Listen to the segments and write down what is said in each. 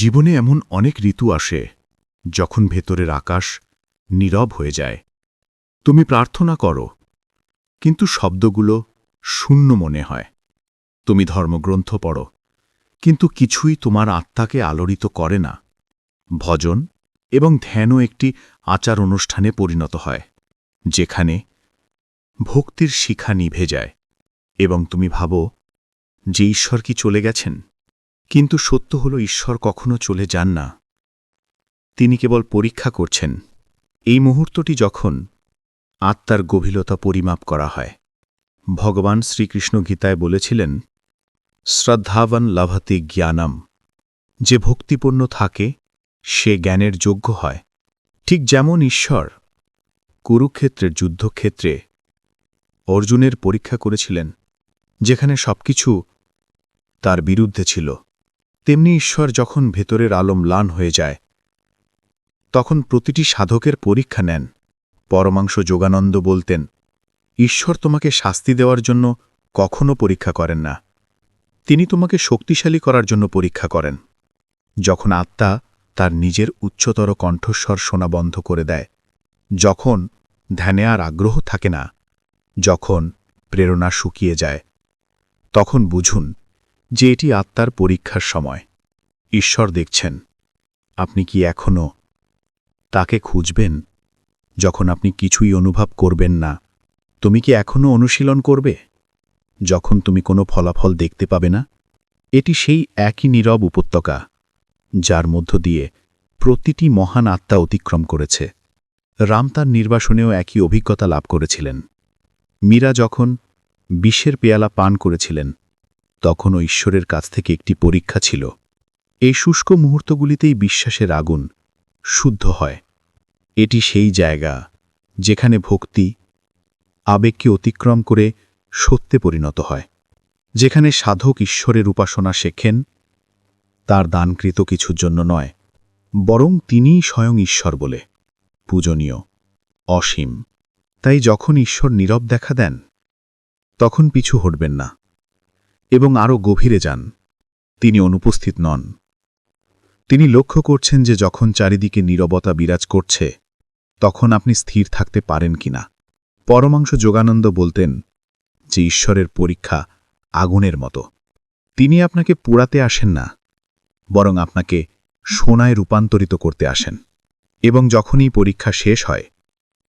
জীবনে এমন অনেক ঋতু আসে, যখন ভেতরের আকাশ নীরব হয়ে যায়। তুমি প্রার্থনা করো, কিন্তু শব্দগুলো শূন্য মনে হয়। তুমি ধর্মগ্রন্থ পড়ো, কিন্তু কিছুই তোমার আত্মাকে আলোড়িত করে না। ভজন এবং ধ্যানও একটি আচার অনুষ্ঠানে পরিণত হয়, যেখানে ভক্তির শিখা নিভে যায়। এবং তুমি ভাবো যে ঈশ্বর কি চলে গেছেন? কিন্তু সত্য হল ঈশ্বর কখনো চলে যান না। তিনি কেবল পরীক্ষা করছেন। এই মুহূর্তটি যখন আত্মার গভীরতা পরিমাপ করা হয়। ভগবান শ্রীকৃষ্ণ গীতায় বলেছিলেন, শ্রদ্ধাবান লভতে জ্ঞানম। যে ভক্তিপূর্ণ থাকে, সে জ্ঞানের যোগ্য হয়। ঠিক যেমন ঈশ্বর কুরুক্ষেত্রের যুদ্ধক্ষেত্রে অর্জুনের পরীক্ষা করেছিলেন, যেখানে সবকিছু তার বিরুদ্ধে ছিল। তেমনি ঈশ্বর যখন ভেতরের আলো ম্লান হয়ে যায়, তখন প্রতিটি সাধকের পরীক্ষা নেন। পরমাংশ যোগানন্দ বলতেন, ঈশ্বর তোমাকে শাস্তি দেওয়ার জন্য কখনো পরীক্ষা করেন না। তিনি তোমাকে শক্তিশালী করার জন্য পরীক্ষা করেন। যখন আত্মা তার নিজের উচ্চতর কণ্ঠস্বর শোনা বন্ধ করে দেয়, যখন ধ্যানে আর আগ্রহ থাকে না, যখন প্রেরণা শুকিয়ে যায়, তখন বুঝুন যে এটি আত্মার পরীক্ষার সময়। ঈশ্বর দেখছেন। আপনি কি এখনও তাকে খুঁজবেন? যখন আপনি কিছুই অনুভব করবেন না, তুমি কি এখনও অনুশীলন করবে? যখন তুমি কোনো ফলাফল দেখতে পাবে না, এটি সেই একই নীরব উপত্যকা, যার মধ্য দিয়ে প্রতিটি মহান আত্মা অতিক্রম করেছে। রাম তার নির্বাসনেও একই অভিজ্ঞতা লাভ করেছিলেন। মীরা যখন বিষের পেয়ালা পান করেছিলেন তখনও ঈশ্বরের কাছ থেকে একটি পরীক্ষা ছিল। এই শুষ্ক মুহূর্তগুলিতেই বিশ্বাসের আগুন শুদ্ধ হয়। এটি সেই জায়গা যেখানে ভক্তি, আবেগকে অতিক্রম করে সত্যে পরিণত হয়, যেখানে সাধক ঈশ্বরের উপাসনা শেখেন, তার দানকৃত কিছুর জন্য নয়, বরং তিনিই স্বয়ং ঈশ্বর বলে পূজনীয়, অসীম। তাই যখন ঈশ্বর নীরব দেখা দেন, তখন পিছু হটবেন না। এবং আরও গভীরে যান। তিনি অনুপস্থিত নন। তিনি লক্ষ্য করছেন যে যখন চারিদিকে নীরবতা বিরাজ করছে, তখন আপনি স্থির থাকতে পারেন কিনা। পরমাংশ যোগানন্দ বলতেন যে ঈশ্বরের পরীক্ষা আগুনের মতো। তিনি আপনাকে পোড়াতে আসেন না, বরং আপনাকে সোনায় রূপান্তরিত করতে আসেন। এবং যখনই পরীক্ষা শেষ হয়,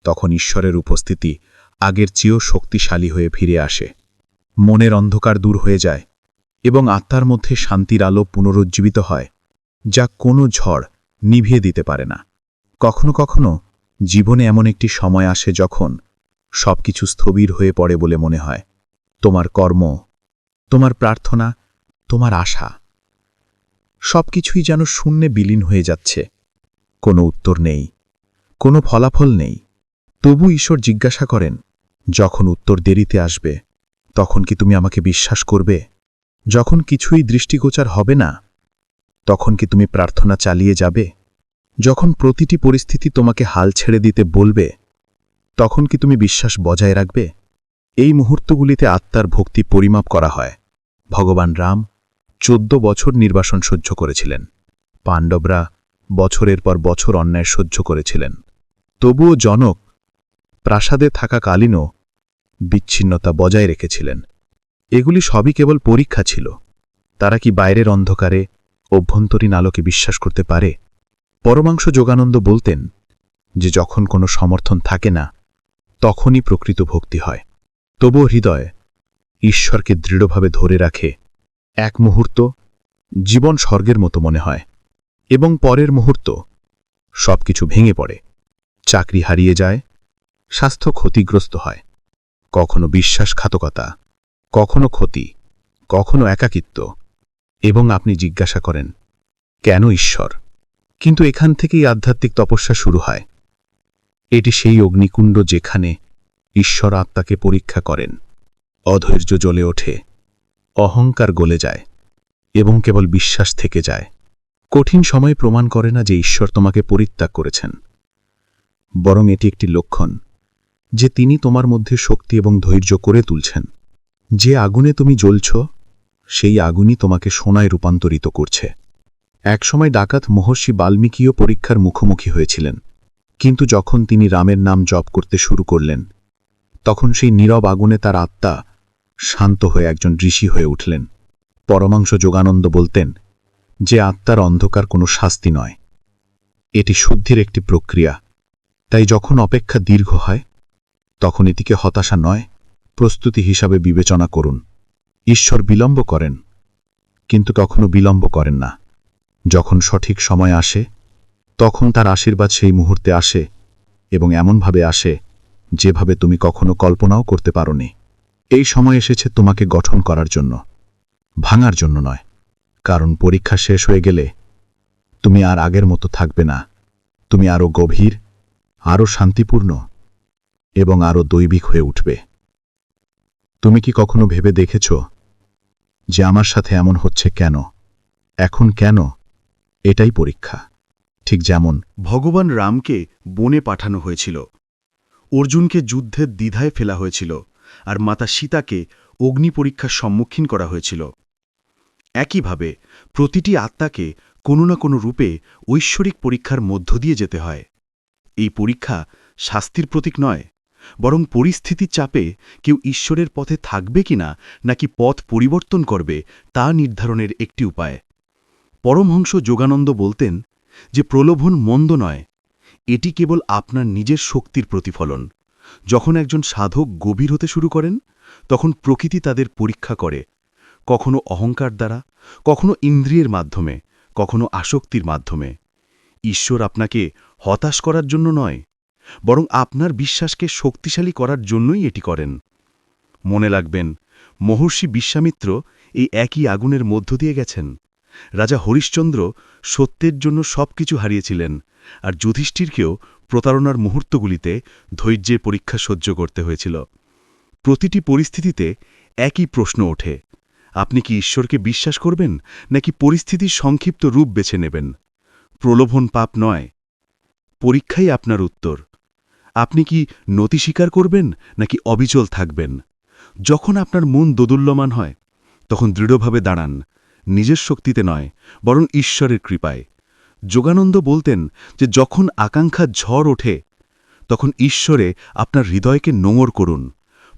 তখন ঈশ্বরের উপস্থিতি আগের চেয়েও শক্তিশালী হয়ে ফিরে আসে। মনের অন্ধকার দূর হয়ে যায় এবং আত্মার মধ্যে শান্তির আলো পুনরুজ্জীবিত হয়, যা কোনো ঝড় নিভিয়ে দিতে পারে না। কখনো কখনো জীবনে এমন একটি সময় আসে যখন সবকিছু স্থবির হয়ে পড়ে বলে মনে হয়। তোমার কর্ম, তোমার প্রার্থনা, তোমার আশা, সবকিছুই যেন শূন্যে বিলীন হয়ে যাচ্ছে। কোনো উত্তর নেই, কোনো ফলাফল নেই। তবু ঈশ্বর জিজ্ঞাসা করেন, যখন উত্তর দেরিতে আসবে তখন কি তুমি আমাকে বিশ্বাস করবে? যখন কিছুই দৃষ্টিগোচার হবে না, তখন কি তুমি প্রার্থনা চালিয়ে যাবে? যখন প্রতিটি পরিস্থিতি তোমাকে হাল ছেড়ে দিতে বলবে, তখন কি তুমি বিশ্বাস বজায় রাখবে? এই মুহূর্তগুলিতে আত্মার ভক্তি পরিমাপ করা হয়। ভগবান রাম চোদ্দ বছর নির্বাসন সহ্য করেছিলেন। পাণ্ডবরা বছরের পর বছর অন্যায় সহ্য করেছিলেন। তবুও জনক প্রাসাদে থাকাকালীনও বিচ্ছিন্নতা বজায় রেখেছিলেন। এগুলি সবই কেবল পরীক্ষা ছিল। তারা কি বাইরের অন্ধকারে অভ্যন্তরীণ আলোকে বিশ্বাস করতে পারে? পরমাংশ যোগানন্দ বলতেন যে যখন কোনো সমর্থন থাকে না, তখনই প্রকৃত ভক্তি হয়। তবুও হৃদয় ঈশ্বরকে দৃঢ়ভাবে ধরে রাখে এক মুহূর্ত জীবন স্বর্গের মতো মনে হয় এবং পরের মুহূর্ত সবকিছু ভেঙে পড়ে। চাকরি হারিয়ে যায়, স্বাস্থ্য ক্ষতিগ্রস্ত হয়। কখনো বিশ্বাসঘাতকতা, কখনো ক্ষতি, কখনো একাকিত্ব, এবং আপনি জিজ্ঞাসা করেন, কেন ঈশ্বর? কিন্তু এখান থেকেই আধ্যাত্মিক তপস্যা শুরু হয়। এটি সেই অগ্নিকুণ্ড যেখানে ঈশ্বর আত্মাকে পরীক্ষা করেন, অধৈর্য জ্বলে ওঠে, অহংকার গলে যায়, এবং কেবল বিশ্বাস থেকে যায়। কঠিন সময় প্রমাণ করে না যে ঈশ্বর তোমাকে পরিত্যাগ করেছেন। বরং এটি একটি লক্ষণ। যে তিনি তোমার মধ্যে শক্তি এবং ধৈর্য করে তুলছেন। যে আগুনে তুমি জ্বলছ, সেই আগুনই তোমাকে সোনায় রূপান্তরিত করছে। একসময় ডাকাত মহর্ষি বাল্মীকিও পরীক্ষার মুখোমুখি হয়েছিলেন। কিন্তু যখন তিনি রামের নাম জপ করতে শুরু করলেন, তখন সেই নীরব আগুনে তার আত্মা শান্ত হয়ে একজন ঋষি হয়ে উঠলেন। পরমাংশ যোগানন্দ বলতেন, যে আত্মার অন্ধকার কোনো শাস্তি নয়। এটি শুদ্ধির একটি প্রক্রিয়া। তাই যখন অপেক্ষা দীর্ঘ হয় তখন এটিকে হতাশা নয়, প্রস্তুতি হিসাবে বিবেচনা করুন। ঈশ্বর বিলম্ব করেন, কিন্তু কখনো বিলম্ব করেন না। যখন সঠিক সময় আসে, তখন তার আশীর্বাদ সেই মুহূর্তে আসে এবং এমনভাবে আসে যেভাবে তুমি কখনো কল্পনাও করতে পারোনি। এই সময় এসেছে তোমাকে গঠন করার জন্য, ভাঙার জন্য নয়, কারণ পরীক্ষা শেষ হয়ে গেলে তুমি আর আগের মতো থাকবে না। তুমি আরও গভীর আরও শান্তিপূর্ণ এবং আরও দৈবিক হয়ে উঠবে। তুমি কি কখনো ভেবে দেখেছ যে আমার সাথে এমন হচ্ছে কেন? এখন কেন? এটাই পরীক্ষা। ঠিক যেমন ভগবান রামকে বনে পাঠানো হয়েছিল। অর্জুনকে যুদ্ধের দ্বিধায় ফেলা হয়েছিল আর মাতা সীতাকে অগ্নি পরীক্ষার সম্মুখীন করা হয়েছিল। একইভাবে প্রতিটি আত্মাকে কোনো না কোনো রূপে ঐশ্বরিক পরীক্ষার মধ্য দিয়ে যেতে হয়। এই পরীক্ষা শাস্তির প্রতীক নয়। বরং পরিস্থিতির চাপে কেউ ঈশ্বরের পথে থাকবে কিনা নাকি পথ পরিবর্তন করবে তা নির্ধারণের একটি উপায়। পরমহংস যোগানন্দ বলতেন যে প্রলোভন মন্দ নয়, এটি কেবল আপনার নিজের শক্তির প্রতিফলন। যখন একজন সাধক গভীর হতে শুরু করেন, তখন প্রকৃতি তাদের পরীক্ষা করে, কখনো অহংকার দ্বারা, কখনো ইন্দ্রিয়ের মাধ্যমে, কখনো আসক্তির মাধ্যমে। ঈশ্বর আপনাকে হতাশ করার জন্য নয় বরং আপনার বিশ্বাসকে শক্তিশালী করার জন্যই এটি করেন। মনে রাখবেন, মহর্ষি বিশ্বামিত্র এই একই আগুনের মধ্য দিয়ে গেছেন। রাজা হরিশ্চন্দ্র সত্যের জন্য সবকিছু হারিয়েছিলেন আর যুধিষ্ঠিরকেও প্রতারণার মুহূর্তগুলিতে ধৈর্যের পরীক্ষা সহ্য করতে হয়েছিল। প্রতিটি পরিস্থিতিতে একই প্রশ্ন ওঠে, আপনি কি ঈশ্বরকে বিশ্বাস করবেন নাকি পরিস্থিতির সংক্ষিপ্ত রূপ বেছে নেবেন? প্রলোভন পাপ নয়, পরীক্ষাই আপনার উত্তর। আপনি কি নতি স্বীকার করবেন নাকি অবিচল থাকবেন? যখন আপনার মন দোদুল্যমান হয়, তখন দৃঢ়ভাবে দাঁড়ান, নিজের শক্তিতে নয়, বরং ঈশ্বরের কৃপায়। যোগানন্দ বলতেন যে যখন আকাঙ্ক্ষার ঝড় ওঠে, তখন ঈশ্বরে আপনার হৃদয়কে নোঙর করুন,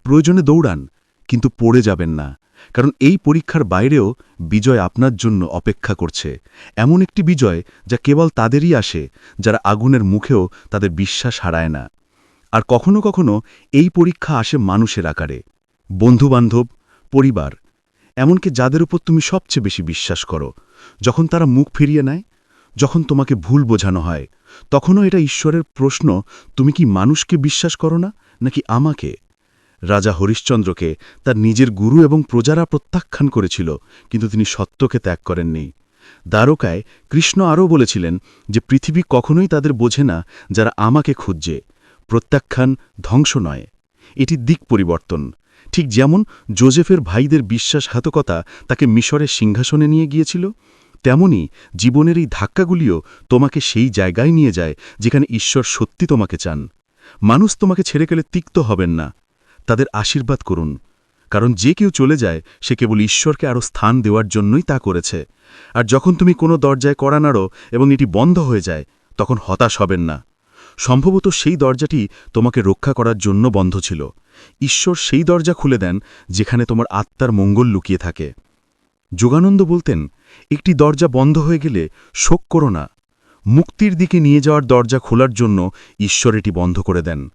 প্রয়োজনে দৌড়ান, কিন্তু পড়ে যাবেন না, কারণ এই পরীক্ষার বাইরেও বিজয় আপনার জন্য অপেক্ষা করছে। এমন একটি বিজয় যা কেবল তাদেরই আসে, যারা আগুনের মুখেও তাদের বিশ্বাস হারায় না। আর কখনো কখনো এই পরীক্ষা আসে মানুষের আকারে। বন্ধুবান্ধব, পরিবার, এমনকি যাদের উপর তুমি সবচেয়ে বেশি বিশ্বাস করো। যখন তারা মুখ ফিরিয়ে নেয়, যখন তোমাকে ভুল বোঝানো হয়, তখনও এটা ঈশ্বরের প্রশ্ন, তুমি কি মানুষকে বিশ্বাস করো না, নাকি আমাকে? রাজা হরিশ্চন্দ্রকে তার নিজের গুরু এবং প্রজারা প্রত্যাখ্যান করেছিল, কিন্তু তিনি সত্যকে ত্যাগ করেননি। দ্বারকায় কৃষ্ণ আরও বলেছিলেন যে, পৃথিবী কখনোই তাদের বোঝে না যারা আমাকে খুঁজছে। প্রত্যাখ্যান ধ্বংস নয়। এটি দিক পরিবর্তন। ঠিক যেমন জোজেফের ভাইদের বিশ্বাসঘাতকতা তাকে মিশরের সিংহাসনে নিয়ে গিয়েছিল, তেমনি জীবনের এই ধাক্কাগুলিও তোমাকে সেই জায়গায় নিয়ে যায় যেখানে ঈশ্বর সত্যি তোমাকে চান। মানুষ তোমাকে ছেড়ে গেলে তিক্ত হবেন না। তাদের আশীর্বাদ করুন। কারণ যে কেউ চলে যায়, সে কেবল ঈশ্বরকে আরও স্থান দেওয়ার জন্যই তা করেছে। আর যখন তুমি কোনো দরজায় কড়া নাড়ো এবং এটি বন্ধ হয়ে যায়, তখন হতাশ হবেন না। সম্ভবত সেই দরজাটি তোমাকে রক্ষা করার জন্য বন্ধ ছিল। ঈশ্বর সেই দরজা খুলে দেন, যেখানে তোমার আত্মার মঙ্গল লুকিয়ে থাকে। যোগানন্দ বলতেন, একটি দরজা বন্ধ হয়ে গেলে শোক করো না। মুক্তির দিকে নিয়ে যাওয়ার দরজা খোলার জন্য ঈশ্বর এটি বন্ধ করে দেন।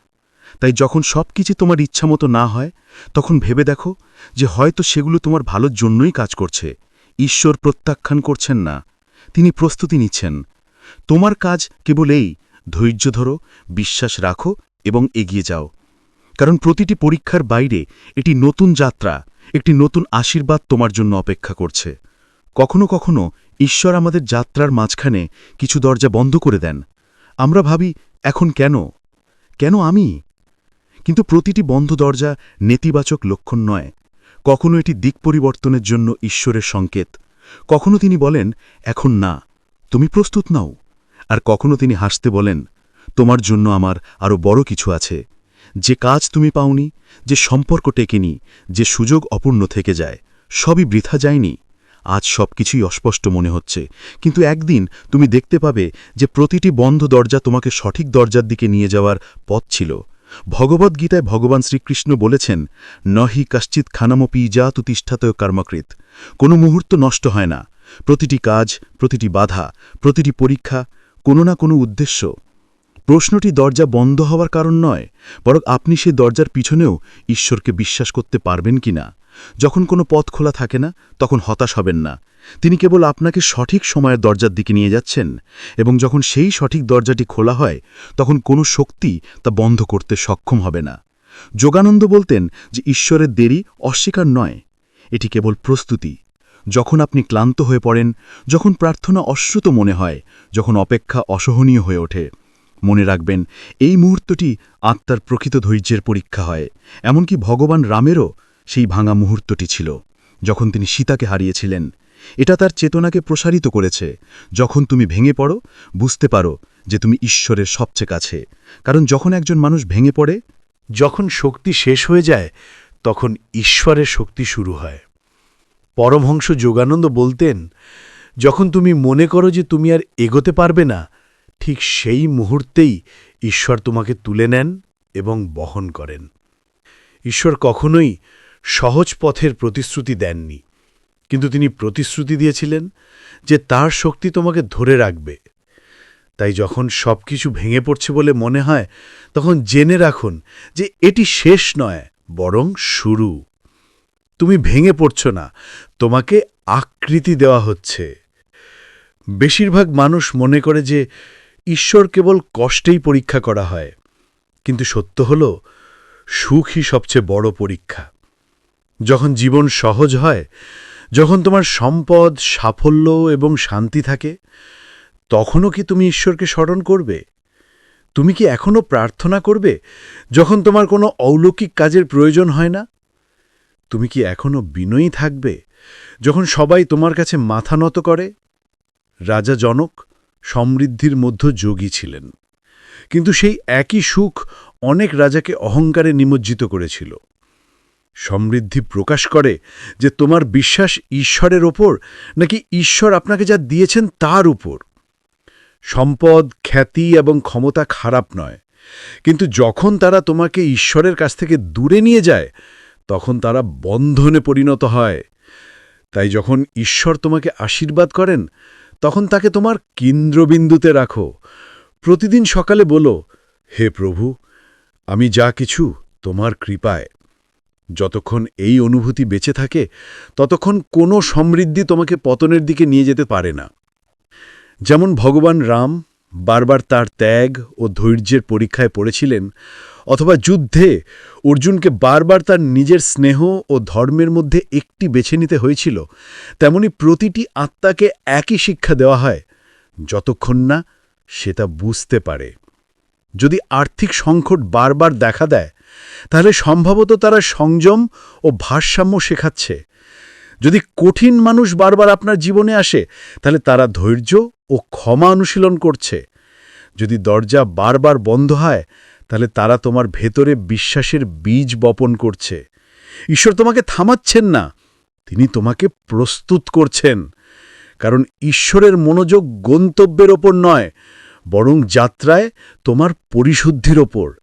তাই যখন সব কিছু তোমার ইচ্ছামতো না হয়, তখন ভেবে দেখো যে হয়তো সেগুলো তোমার ভালোর জন্যই কাজ করছে। ঈশ্বর প্রত্যাখ্যান করছেন না। তিনি প্রস্তুতি নিচ্ছেন। তোমার কাজ কেবল এই ধৈর্য ধরো, বিশ্বাস রাখো এবং এগিয়ে যাও। কারণ প্রতিটি পরীক্ষার বাইরে এটি নতুন যাত্রা, একটি নতুন আশীর্বাদ তোমার জন্য অপেক্ষা করছে। কখনো কখনো ঈশ্বর আমাদের যাত্রার মাঝখানে কিছু দরজা বন্ধ করে দেন। আমরা ভাবি, এখন কেন? কেন আমি? কিন্তু প্রতিটি বন্ধ দরজা নেতিবাচক লক্ষণ নয়। কখনো এটি দিক পরিবর্তনের জন্য ঈশ্বরের সংকেত। কখনো তিনি বলেন, এখন না, তুমি প্রস্তুত নাও। আর কখনো তিনি হাসতে বলেন, তোমার জন্য আমার আরও বড় কিছু আছে। যে কাজ তুমি পাওনি, যে সম্পর্ক টেকেনি, যে সুযোগ অপূর্ণ থেকে যায়, সবই বৃথা যায়নি। আজ সবকিছুই অস্পষ্ট মনে হচ্ছে। কিন্তু একদিন তুমি দেখতে পাবে যে প্রতিটি বন্ধ দরজা তোমাকে সঠিক দরজার দিকে নিয়ে যাওয়ার পথ ছিল। ভগবদ্গীতায় ভগবান শ্রীকৃষ্ণ বলেছেন, নহি কাশ্চিৎ খানামপি যা তুতিষ্ঠাতয় কর্মকৃত। কোনো মুহূর্ত নষ্ট হয় না। প্রতিটি কাজ, প্রতিটি বাধা, প্রতিটি পরীক্ষা কোনো না কোনো উদ্দেশ্য। প্রশ্নটি দরজা বন্ধ হওয়ার কারণ নয়, বরং আপনি সেই দরজার পিছনেও ঈশ্বরকে বিশ্বাস করতে পারবেন কি না যখন কোনো পথ খোলা থাকে না, তখন হতাশ হবেন না। তিনি কেবল আপনাকে সঠিক সময়ের দরজার দিকে নিয়ে যাচ্ছেন, এবং যখন সেই সঠিক দরজাটি খোলা হয়, তখন কোনো শক্তি তা বন্ধ করতে সক্ষম হবে না। যোগানন্দ বলতেন যে, ঈশ্বরের দেরি অস্বীকার নয়, এটি কেবল প্রস্তুতি। যখন আপনি ক্লান্ত হয়ে পড়েন, যখন প্রার্থনা অশ্রুত মনে হয়, যখন অপেক্ষা অসহনীয় হয়ে ওঠে। মনে রাখবেন, এই মুহূর্তটি আত্মার প্রকৃত ধৈর্যের পরীক্ষা হয়। এমনকি ভগবান রামেরও সেই ভাঙা মুহূর্তটি ছিল, যখন তিনি সীতাকে হারিয়েছিলেন। এটা তার চেতনাকে প্রসারিত করেছে। যখন তুমি ভেঙে পড়ো, বুঝতে পারো যে তুমি ঈশ্বরের সবচেয়ে কাছে। কারণ যখন একজন মানুষ ভেঙে পড়ে, যখন শক্তি শেষ হয়ে যায়, তখন ঈশ্বরের শক্তি শুরু হয়। পরমহংস যোগানন্দ বলতেন, যখন তুমি মনে করো যে তুমি আর এগোতে পারবে না, ঠিক সেই মুহূর্তেই ঈশ্বর তোমাকে তুলে নেন এবং বহন করেন। ঈশ্বর কখনোই সহজ পথের প্রতিশ্রুতি দেননি। কিন্তু তিনি প্রতিশ্রুতি দিয়েছিলেন যে তার শক্তি তোমাকে ধরে রাখবে। তাই যখন সব কিছু ভেঙে পড়ছে বলে মনে হয়, তখন জেনে রাখুন যে এটি শেষ নয়, বরং শুরু। তুমি ভেঙে পড়ছ না তোমাকে আকৃতি দেওয়া হচ্ছে। বেশিরভাগ মানুষ মনে করে যে ঈশ্বর কেবল কষ্টেই পরীক্ষা করা হয়, কিন্তু সত্য হল, সুখই সবচেয়ে বড় পরীক্ষা। যখন জীবন সহজ হয়, যখন তোমার সম্পদ, সাফল্য এবং শান্তি থাকে, তখনও কি তুমি ঈশ্বরকে স্মরণ করবে? তুমি কি এখনও প্রার্থনা করবে, যখন তোমার কোনো অলৌকিক কাজের প্রয়োজন হয় না? তুমি কি এখনও বিনয়ী থাকবে? যখন সবাই তোমার কাছে মাথা নত করে, রাজা জনক সমৃদ্ধির মধ্য যোগী ছিলেন। কিন্তু সেই একই সুখ অনেক রাজাকে অহংকারে নিমজ্জিত করেছিল। সমৃদ্ধি প্রকাশ করে যে তোমার বিশ্বাস ঈশ্বরের ওপর, নাকি ঈশ্বর আপনাকে যা দিয়েছেন তার উপর। সম্পদ, খ্যাতি এবং ক্ষমতা খারাপ নয়, কিন্তু যখন তারা তোমাকে ঈশ্বরের কাছ থেকে দূরে নিয়ে যায় তখন তারা বন্ধনে পরিণত হয়। তাই যখন ঈশ্বর তোমাকে আশীর্বাদ করেন, তখন তাকে তোমার কেন্দ্রবিন্দুতে রাখো। প্রতিদিন সকালে বলো, হে প্রভু, আমি যা কিছু তোমার কৃপায়। যতক্ষণ এই অনুভূতি বেঁচে থাকে, ততক্ষণ কোনো সমৃদ্ধি তোমাকে পতনের দিকে নিয়ে যেতে পারে না। যেমন ভগবান রাম বারবার তার ত্যাগ ও ধৈর্যের পরীক্ষায় পড়েছিলেন, অথবা যুদ্ধে অর্জুনকে বারবার তার নিজের স্নেহ ও ধর্মের মধ্যে একটি বেছে নিতে হয়েছিল, তেমনি প্রতিটি আত্মাকে একই শিক্ষা দেওয়া হয়, যতক্ষণ না সেটা বুঝতে পারে। যদি আর্থিক সংকট বারবার দেখা দেয়, তাহলে সম্ভবত তারা সংযম ও ভারসাম্য শেখাচ্ছে। যদি কঠিন মানুষ বারবার আপনার জীবনে আসে, তাহলে তারা ধৈর্য ও ক্ষমা অনুশীলন করছে। যদি দরজা বারবার বন্ধ হয়, তাহলে তারা তোমার ভেতরে বিশ্বাসের বীজ বপন করছে। ঈশ্বর তোমাকে থামাচ্ছেন না, তিনি তোমাকে প্রস্তুত করছেন। কারণ ঈশ্বরের মনোযোগ গন্তব্যের ওপর নয়, বরং যাত্রায় তোমার পরিশুদ্ধির ওপর।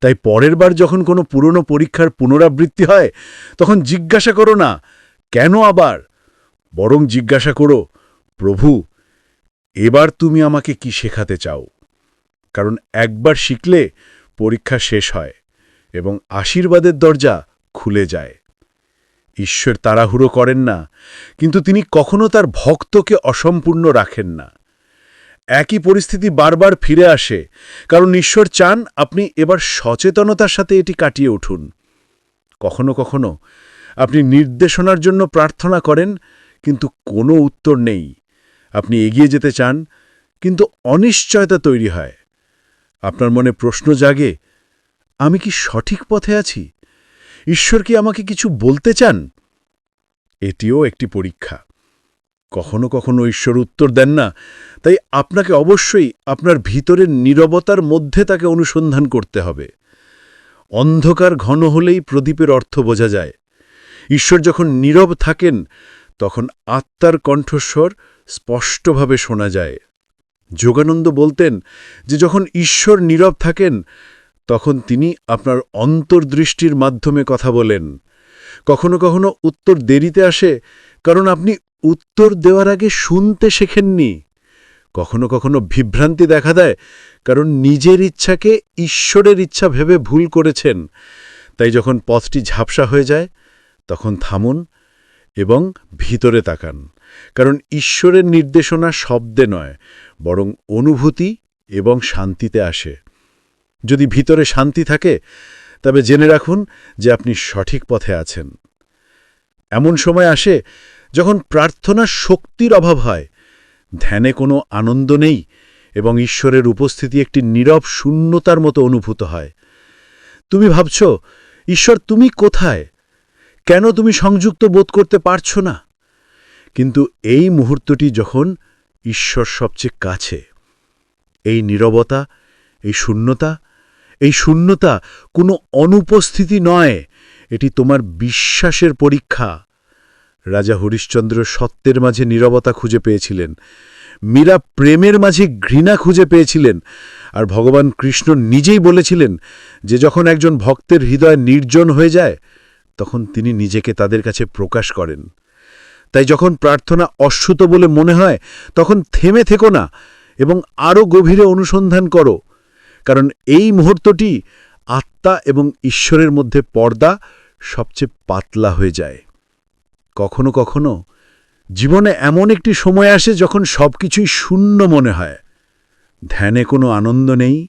তাই পরের বার যখন কোনো পুরনো পরীক্ষার পুনরাবৃত্তি হয়, তখন জিজ্ঞাসা করো না কেন আবার? বরং জিজ্ঞাসা করো, প্রভু, এবার তুমি আমাকে কি শেখাতে চাও? কারণ একবার শিখলে পরীক্ষা শেষ হয় এবং আশীর্বাদের দরজা খুলে যায়। ঈশ্বর তাড়াহুড়ো করেন না, কিন্তু তিনি কখনো তার ভক্তকে অসম্পূর্ণ রাখেন না। একই পরিস্থিতি বারবার ফিরে আসে, কারণ ঈশ্বর চান আপনি এবার সচেতনতার সাথে এটি কাটিয়ে উঠুন। কখনো কখনো আপনি নির্দেশনার জন্য প্রার্থনা করেন, কিন্তু কোনো উত্তর নেই। আপনি এগিয়ে যেতে চান, কিন্তু অনিশ্চয়তা তৈরি হয়। আপনার মনে প্রশ্ন জাগে, আমি কি সঠিক পথে আছি? ঈশ্বর কি আমাকে কিছু বলতে চান? এটিও একটি পরীক্ষা। কখনো কখনো ঈশ্বর উত্তর দেন না, তাই আপনাকে অবশ্যই আপনার ভিতরের নীরবতার মধ্যে তাকে অনুসন্ধান করতে হবে। অন্ধকার ঘন হলেই প্রদীপের অর্থ বোঝা যায়। ঈশ্বর যখন নীরব থাকেন, তখন আত্মার কণ্ঠস্বর স্পষ্টভাবে শোনা যায়। যোগানন্দ বলতেন যে যখন ঈশ্বর নীরব থাকেন, তখন তিনি আপনার অন্তর্দৃষ্টির মাধ্যমে কথা বলেন। কখনো কখনো উত্তর দেরিতে আসে, কারণ আপনি উত্তর দেওয়ার আগে শুনতে শেখেননি। কখনো কখনো বিভ্রান্তি দেখা দেয়, কারণ নিজের ইচ্ছাকে ঈশ্বরের ইচ্ছা ভেবে ভুল করেছেন। তাই যখন পথটি ঝাপসা হয়ে যায় তখন থামুন এবং ভিতরে তাকান। কারণ ঈশ্বরের নির্দেশনা শব্দে নয়, বরং অনুভূতি এবং শান্তিতে আসে। যদি ভিতরে শান্তি থাকে, তবে জেনে রাখুন যে আপনি সঠিক পথে আছেন। এমন সময় আসে যখন প্রার্থনা শক্তির অভাব হয়, ধ্যানে কোনো আনন্দ নেই এবং ঈশ্বরের উপস্থিতি একটি নীরব শূন্যতার মতো অনুভূত হয়। তুমি ভাবছ, ঈশ্বর, তুমি কোথায়? কেন তুমি সংযুক্ত বোধ করতে পারছ না? কিন্তু এই মুহূর্তটি যখন ঈশ্বর সবচেয়ে কাছে, এই নীরবতা, এই শূন্যতা এই শূন্যতা কোনো অনুপস্থিতি নয়, এটি তোমার বিশ্বাসের পরীক্ষা। রাজা হরিশ্চন্দ্র সত্যের মাঝে নীরবতা খুঁজে পেয়েছিলেন, মীরা প্রেমের মাঝে ঘৃণা খুঁজে পেয়েছিলেন, আর ভগবান কৃষ্ণ নিজেই বলেছিলেন যে যখন একজন ভক্তের হৃদয় নির্জন হয়ে যায় তখন তিনি নিজেকে তাদের কাছে প্রকাশ করেন। তাই যখন প্রার্থনা অশ্রুত বলে মনে হয়, তখন থেমে থেকো না এবং আরও গভীরে অনুসন্ধান করো, কারণ এই মুহূর্তটি আত্মা এবং ঈশ্বরের মধ্যে পর্দা সবচেয়ে পাতলা হয়ে যায়। কখনো কখনো জীবনে এমন একটি সময় আসে যখন সবকিছুই শূন্য মনে হয়। ধ্যানে কোনো আনন্দ নেই,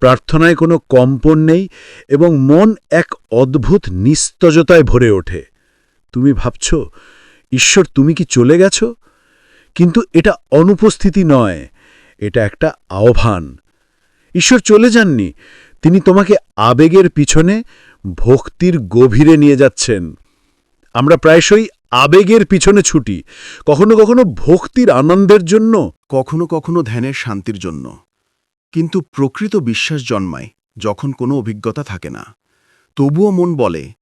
প্রার্থনায় কোনো কম্পন নেই এবং মন এক অদ্ভুত নিস্তজতায় ভরে ওঠে। তুমি ভাবছ, ঈশ্বর, তুমি কি চলে গেছ? কিন্তু এটা অনুপস্থিতি নয়, এটা একটা আহ্বান। ঈশ্বর, চলে যাননি। তিনি তোমাকে আবেগের পিছনে ভক্তির গভীরে নিয়ে যাচ্ছেন। আমরা প্রায়শই আবেগের পিছনে ছুটি। কখনো কখনো ভক্তির আনন্দের জন্য। কখনো কখনো ধ্যানের শান্তির জন্য। কিন্তু প্রকৃত বিশ্বাস জন্মায় যখন কোনো অভিজ্ঞতা থাকে না। তবুও মন বলে,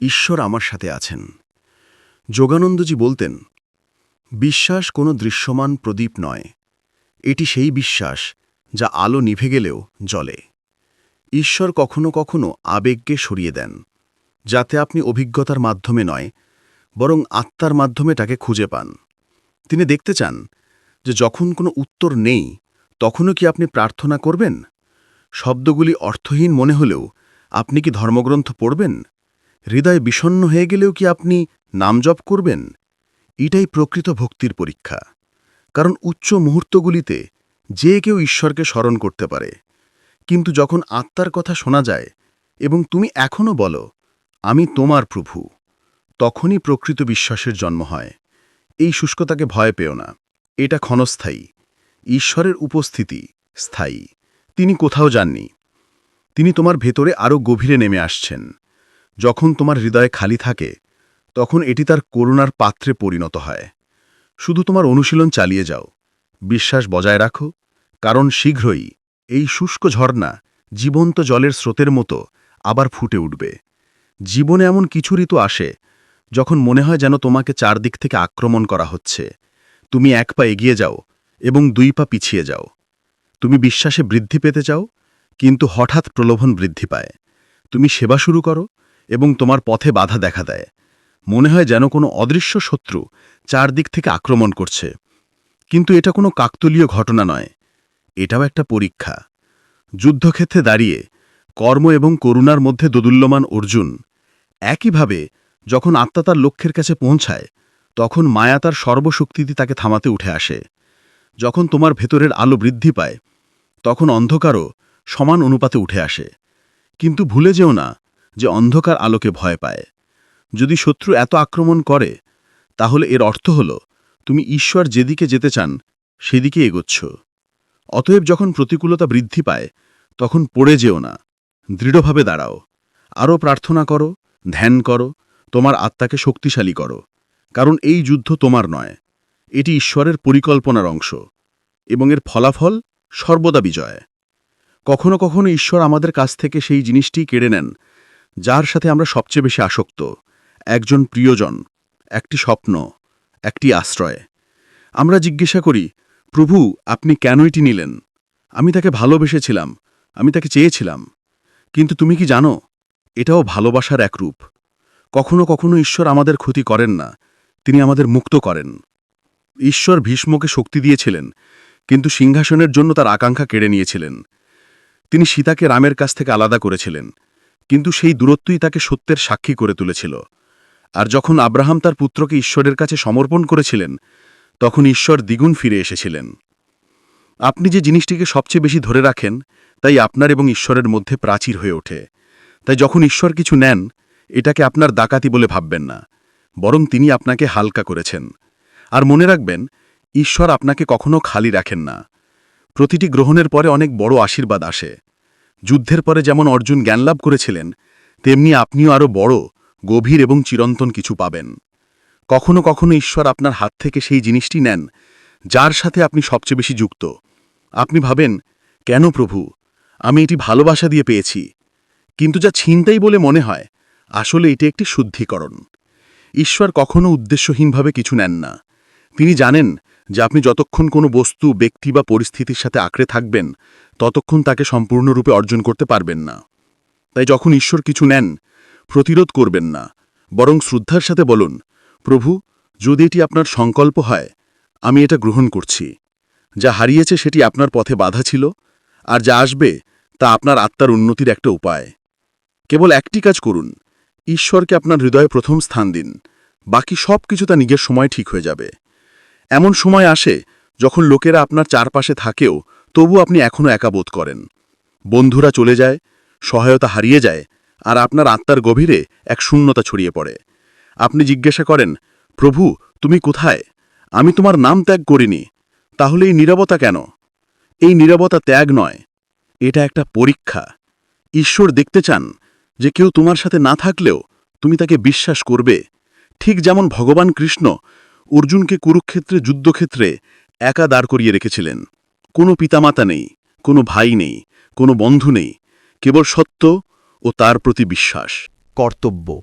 ঈশ্বর আমার সাথে আছেন। যোগানন্দজি বলতেন, বিশ্বাস কোনো দৃশ্যমান প্রদীপ নয়। এটি সেই বিশ্বাস যা আলো নিভে গেলেও জলে ঈশ্বর কখনো কখনো আবেগকে সরিয়ে দেন, যাতে আপনি অভিজ্ঞতার মাধ্যমে নয় বরং আত্মার মাধ্যমে তাকে খুঁজে পান। তিনি দেখতে চান যে যখন কোনো উত্তর নেই, তখনও কি আপনি প্রার্থনা করবেন? শব্দগুলি অর্থহীন মনে হলেও আপনি কি ধর্মগ্রন্থ পড়বেন? হৃদয় বিষণ্ণ হয়ে গেলেও কি আপনি নাম জপ করবেন? এটাই প্রকৃত ভক্তির পরীক্ষা। কারণ উচ্চ মুহূর্তগুলিতে যে কেউ ঈশ্বরকে স্মরণ করতে পারে। কিন্তু যখন আত্মার কথা শোনা যায় এবং তুমি এখনও বলো, আমি তোমার প্রভু। তখনই প্রকৃত বিশ্বাসের জন্ম হয়। এই শুষ্কতাকে ভয় পেও না। এটা ক্ষণস্থায়ী। ঈশ্বরের উপস্থিতি স্থায়ী। তিনি কোথাও যাননি। তিনি তোমার ভেতরে আরও গভীরে নেমে আসছেন। যখন তোমার হৃদয় খালি থাকে, তখন এটি তার করুণার পাত্রে পরিণত হয়। শুধু তোমার অনুশীলন চালিয়ে যাও। বিশ্বাস বজায় রাখো। কারণ শীঘ্রই এই শুষ্ক ঝর্ণা জীবন্ত জলের স্রোতের মতো আবার ফুটে উঠবে। জীবনে এমন কিছু ঋতু আসে যখন মনে হয় যেন তোমাকে চারদিক থেকে আক্রমণ করা হচ্ছে, তুমি এক পা এগিয়ে যাও এবং দুই পা পিছিয়ে যাও। তুমি বিশ্বাসে বৃদ্ধি পেতে চাও, কিন্তু হঠাৎ প্রলোভন বৃদ্ধি পায়। তুমি সেবা শুরু করো এবং তোমার পথে বাধা দেখা দেয়। মনে হয় যেন কোনো অদৃশ্য শত্রু চারদিক থেকে আক্রমণ করছে। কিন্তু এটা কোনো কাকতলীয় ঘটনা নয়। এটাও একটা পরীক্ষা। যুদ্ধক্ষেত্রে দাঁড়িয়ে কর্ম এবং করুণার মধ্যে দোদুল্যমান অর্জুন একইভাবে যখন আত্মা তার লক্ষ্যের কাছে পৌঁছায়, তখন মায়া তার সর্বশক্তিতে তাকে থামাতে উঠে আসে। যখন তোমার ভেতরের আলো বৃদ্ধি পায়, তখন অন্ধকারও সমান অনুপাতে উঠে আসে। কিন্তু ভুলে যেও না যে অন্ধকার আলোকে ভয় পায়। যদি শত্রু এত আক্রমণ করে, তাহলে এর অর্থ হল, তুমি ঈশ্বর যেদিকে যেতে চান, সেদিকে এগোচ্ছ। অতএব যখন প্রতিকূলতা বৃদ্ধি পায়, তখন পড়ে যেও না। দৃঢ়ভাবে দাঁড়াও। আরও প্রার্থনা করো, ধ্যান করো তোমার আত্মাকে শক্তিশালী করো, কারণ এই যুদ্ধ তোমার নয়, এটি ঈশ্বরের পরিকল্পনার অংশ, এবং এর ফলাফল সর্বদা বিজয়। কখনো কখনো ঈশ্বর আমাদের কাছ থেকে সেই জিনিসটি কেড়ে নেন, যার সাথে আমরা সবচেয়ে বেশি আসক্ত, একজন প্রিয়জন, একটি স্বপ্ন, একটি আশ্রয়। আমরা জিজ্ঞাসা করি, প্রভু, আপনি কেন এটি নিলেন? আমি তাকে ভালোবেসেছিলাম, আমি তাকে চেয়েছিলাম, কিন্তু তুমি কি জানো, এটাও ভালোবাসার এক রূপ। কখনো কখনো ঈশ্বর আমাদের ক্ষতি করেন না, তিনি আমাদের মুক্ত করেন। ঈশ্বর ভীষ্মকে শক্তি দিয়েছিলেন, কিন্তু সিংহাসনের জন্য তার আকাঙ্ক্ষা কেড়ে নিয়েছিলেন। তিনি সীতাকে রামের কাছ থেকে আলাদা করেছিলেন, কিন্তু সেই দূরত্বই তাকে সত্যের সাক্ষী করে তুলেছিল। আর যখন আব্রাহাম তার পুত্রকে ঈশ্বরের কাছে সমর্পণ করেছিলেন, তখন ঈশ্বর দ্বিগুণ ফিরে এসেছিলেন। আপনি যে জিনিসটিকে সবচেয়ে বেশি ধরে রাখেন, তাই আপনার এবং ঈশ্বরের মধ্যে প্রাচীর হয়ে ওঠে। তাই যখন ঈশ্বর কিছু নেন এটাকে আপনার ডাকাতি বলে ভাববেন না, বরং তিনি আপনাকে হালকা করেছেন। আর মনে রাখবেন, ঈশ্বর আপনাকে কখনো খালি রাখেন না। প্রতিটি গ্রহণের পরে অনেক বড় আশীর্বাদ আসে। যুদ্ধের পরে যেমন অর্জুন জ্ঞানলাভ করেছিলেন, তেমনি আপনিও আরও বড়, গভীর এবং চিরন্তন কিছু পাবেন। কখনো কখনো ঈশ্বর আপনার হাত থেকে সেই জিনিসটি নেন, যার সাথে আপনি সবচেয়ে বেশি যুক্ত। আপনি ভাবেন, কেন প্রভু? আমি এটি ভালোবাসা দিয়ে পেয়েছি। কিন্তু যা ছিনতাই বলে মনে হয় আসলে এটি একটি শুদ্ধিকরণ। ঈশ্বর কখনো উদ্দেশ্যহীনভাবে কিছু নেন না। তিনি জানেন যে আপনি যতক্ষণ কোনো বস্তু, ব্যক্তি বা পরিস্থিতির সাথে আঁকড়ে থাকবেন, ততক্ষণ তাকে সম্পূর্ণরূপে অর্জন করতে পারবেন না। তাই যখন ঈশ্বর কিছু নেন, প্রতিরোধ করবেন না, বরং শ্রদ্ধার সাথে বলুন, প্রভু, যদি এটি আপনার সংকল্প হয়, আমি এটা গ্রহণ করছি। যা হারিয়েছে সেটি আপনার পথে বাধা ছিল, আর যা আসবে তা আপনার আত্মার উন্নতির একটা উপায়। কেবল একটি কাজ করুন ঈশ্বরকে আপনার হৃদয়ে প্রথম স্থান দিন। বাকি সব কিছু তা নিজের সময় ঠিক হয়ে যাবে। এমন সময় আসে যখন লোকেরা আপনার চারপাশে থাকেও, তবু আপনি এখনও একা বোধ করেন। বন্ধুরা চলে যায়, সহায়তা হারিয়ে যায়, আর আপনার আত্মার গভীরে এক শূন্যতা ছড়িয়ে পড়ে। আপনি জিজ্ঞাসা করেন, প্রভু, তুমি কোথায়? আমি তোমার নাম ত্যাগ করিনি, তাহলে এই নীরবতা কেন? এই নীরবতা ত্যাগ নয়, এটা একটা পরীক্ষা। ঈশ্বর দেখতে চান যে কেউ তোমার সাথে না থাকলেও তুমি তাকে বিশ্বাস করবে। ঠিক যেমন ভগবান কৃষ্ণ অর্জুনকে কুরুক্ষেত্রে, যুদ্ধক্ষেত্রে একা দাঁড় করিয়ে রেখেছিলেন। কোনো পিতামাতা নেই, কোনো ভাই নেই, কোনো বন্ধু নেই, কেবল সত্য ও তার প্রতি বিশ্বাস। কর্তব্য।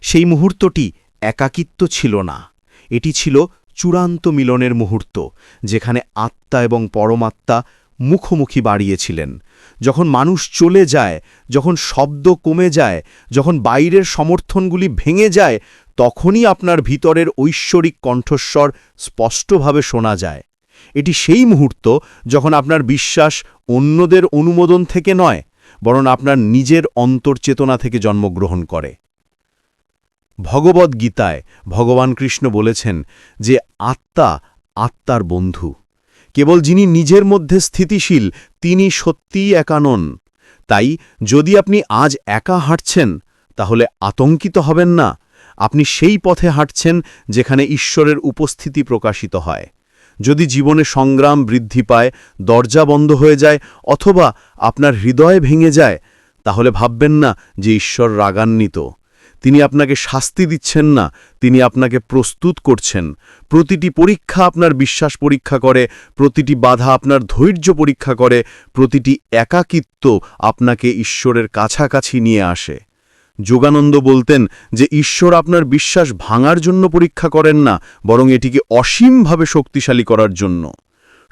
সেই মুহূর্তটি একাকিত্ব ছিল না। এটি ছিল চূড়ান্ত মিলনের মুহূর্ত, যেখানে আত্মা এবং পরমাত্মা মুখোমুখি বাড়িয়েছিলেন। যখন মানুষ চলে যায়, যখন শব্দ কমে যায়, যখন বাইরের সমর্থনগুলি ভেঙে যায়, তখনই আপনার ভিতরের ঐশ্বরিক কণ্ঠস্বর স্পষ্টভাবে শোনা যায়। এটি সেই মুহূর্ত যখন আপনার বিশ্বাস অন্যদের অনুমোদন থেকে নয়, বরং আপনার নিজের অন্তর্চেতনা থেকে জন্মগ্রহণ করে। ভগবদ্ গীতায় ভগবান কৃষ্ণ বলেছেন যে, আত্মা আত্মার বন্ধু। কেবল যিনি নিজের মধ্যে স্থিতিশীল, তিনি সত্যিই একা নন তাই যদি আপনি আজ একা হাঁটছেন, তাহলে আতঙ্কিত হবেন না। আপনি সেই পথে হাঁটছেন যেখানে ঈশ্বরের উপস্থিতি প্রকাশিত হয়। যদি জীবনে সংগ্রাম বৃদ্ধি পায়, দরজা বন্ধ হয়ে যায়, অথবা আপনার হৃদয় ভেঙে যায়, তাহলে ভাববেন না যে ঈশ্বর রাগান্বিত। তিনি আপনাকে শাস্তি দিচ্ছেন না, তিনি আপনাকে প্রস্তুত করছেন। প্রতিটি পরীক্ষা আপনার বিশ্বাস পরীক্ষা করে, প্রতিটি বাধা আপনার ধৈর্য পরীক্ষা করে, প্রতিটি একাকিত্ব আপনাকে ঈশ্বরের কাছাকাছি নিয়ে আসে। যোগানন্দ বলতেন যে ঈশ্বর আপনার বিশ্বাস ভাঙার জন্য পরীক্ষা করেন না, বরং এটিকে অসীমভাবে শক্তিশালী করার জন্য।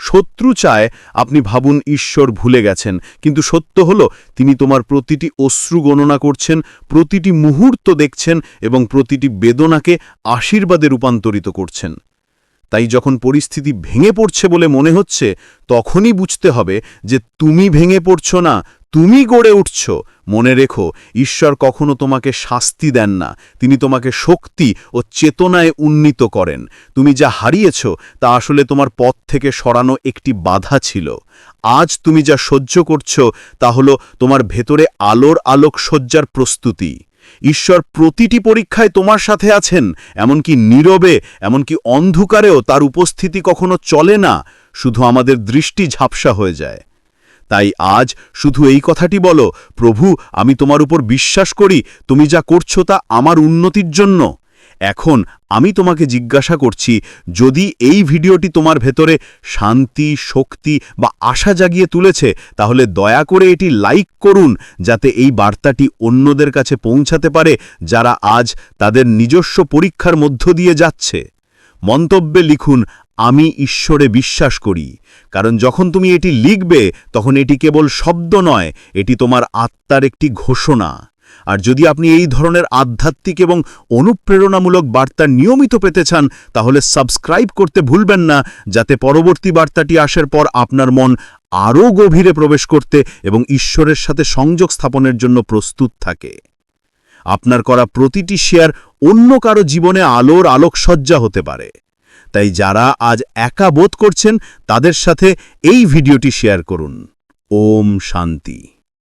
শত্রু চায়, আপনি ভাবুন ঈশ্বর ভুলে গেছেন। কিন্তু সত্য হল, তিনি তোমার প্রতিটি অশ্রু গণনা করছেন, প্রতিটি মুহূর্ত দেখছেন এবং প্রতিটি বেদনাকে আশীর্বাদে রূপান্তরিত করছেন। তাই যখন পরিস্থিতি ভেঙে পড়ছে বলে মনে হচ্ছে, তখনই বুঝতে হবে যে তুমি ভেঙে পড়ছ না তুমি গড়ে উঠছ। মনে রেখো, ঈশ্বর কখনো তোমাকে শাস্তি দেন না। তিনি তোমাকে শক্তি ও চেতনায় উন্নীত করেন। তুমি যা হারিয়েছ, তা আসলে তোমার পথ থেকে সরানো একটি বাধা ছিল। আজ তুমি যা সহ্য করছ, তা হলো তোমার ভেতরে আলোর আলোক সজ্জার প্রস্তুতি। ঈশ্বর প্রতিটি পরীক্ষায় তোমার সাথে আছেন, এমনকি নীরবে, এমনকি অন্ধকারেও তার উপস্থিতি কখনো চলে না। শুধু আমাদের দৃষ্টি ঝাপসা হয়ে যায়। তাই আজ শুধু এই কথাটি বলো, প্রভু, আমি তোমার উপর বিশ্বাস করি, তুমি যা করছ তা আমার উন্নতির জন্য। এখন আমি তোমাকে জিজ্ঞাসা করছি, যদি এই ভিডিওটি তোমার ভেতরে শান্তি, শক্তি বা আশা জাগিয়ে তুলেছে, তাহলে দয়া করে এটি লাইক করুন, যাতে এই বার্তাটি অন্যদের কাছে পৌঁছাতে পারে, যারা আজ তাদের নিজস্ব পরীক্ষার মধ্য দিয়ে যাচ্ছে। মন্তব্যে লিখুন আমি ঈশ্বরে বিশ্বাস করি। কারণ যখন তুমি এটি লিখবে, তখন এটি কেবল শব্দ নয়, এটি তোমার আত্মার একটি ঘোষণা। আর যদি আপনি এই ধরনের আধ্যাত্মিক এবং অনুপ্রেরণামূলক বার্তা নিয়মিত পেতে চান, তাহলে সাবস্ক্রাইব করতে ভুলবেন না, যাতে পরবর্তী বার্তাটি আসার পর আপনার মন আরও গভীরে প্রবেশ করতে এবং ঈশ্বরের সাথে সংযোগ স্থাপনের জন্য প্রস্তুত থাকে। আপনার করা প্রতিটি শেয়ার অন্য কারও জীবনে আলোর আলোকসজ্জা হতে পারে। তাই যারা আজ একা বোধ করছেন তাদের সাথে এই ভিডিওটি শেয়ার করুন। ওম শান্তি।